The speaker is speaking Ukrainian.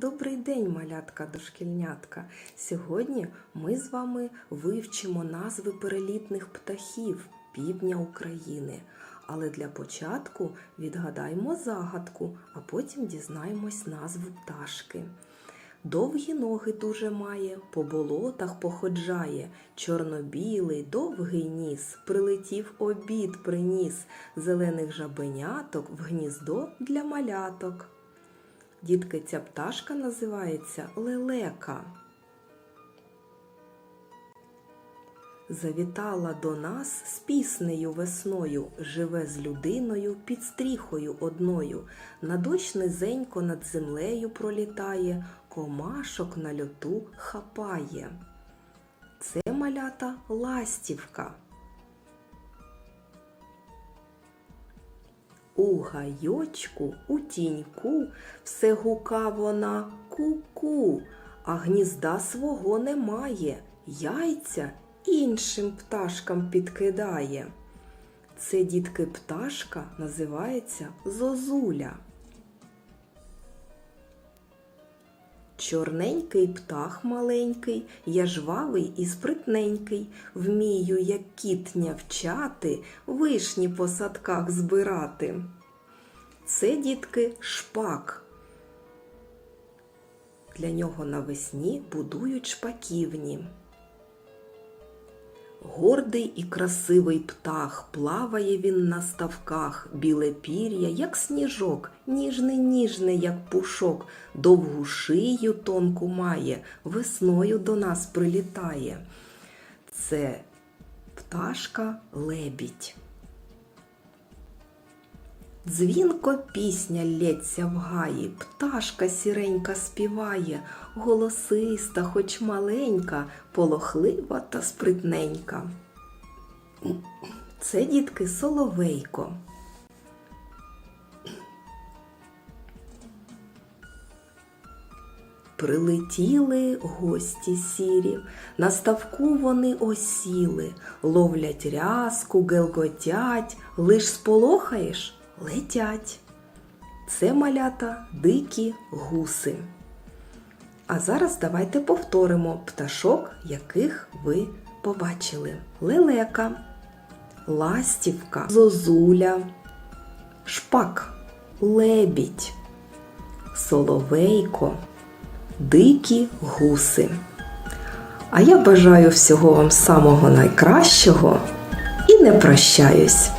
Добрий день, малятка дошкільнятка. Сьогодні ми з вами вивчимо назви перелітних птахів півдня України. Але для початку відгадаймо загадку, а потім дізнаємось назву пташки. Довгі ноги дуже має, по болотах походжає, чорно-білий, довгий ніс, прилетів обід приніс, зелених жабеняток в гніздо для маляток. Дітки, ця пташка називається лелека. Завітала до нас з піснею весною, живе з людиною під стріхою одною. На дощ низенько над землею пролітає, комашок на льоту хапає. Це малята ластівка. У гайочку, у тіньку, все гука вона ку-ку, а гнізда свого немає, яйця іншим пташкам підкидає. Це дітки пташка називається зозуля. Чорненький птах маленький, я жвавий і спритненький, вмію, як кіт нявчати, вишні по садках збирати. Це, дітки, шпак. Для нього навесні будують шпаківні. Гордий і красивий птах, плаває він на ставках, біле пір'я, як сніжок, ніжне, ніжне, як пушок, довгу шию тонку має, весною до нас прилітає. Це пташка лебідь. Дзвінко пісня лється в гаї, пташка сіренька співає, голосиста, хоч маленька, полохлива та спритненька. Це дітки соловейко. Прилетіли гості сірі, на ставку вони осіли, ловлять рязку, гелготять, лиш сполохаєш летять. Це малята дикі гуси. А зараз давайте повторимо пташок, яких ви побачили: лелека, ластівка, зозуля, шпак, лебідь, соловейко, дикі гуси. А я бажаю всього вам самого найкращого і не прощаюсь.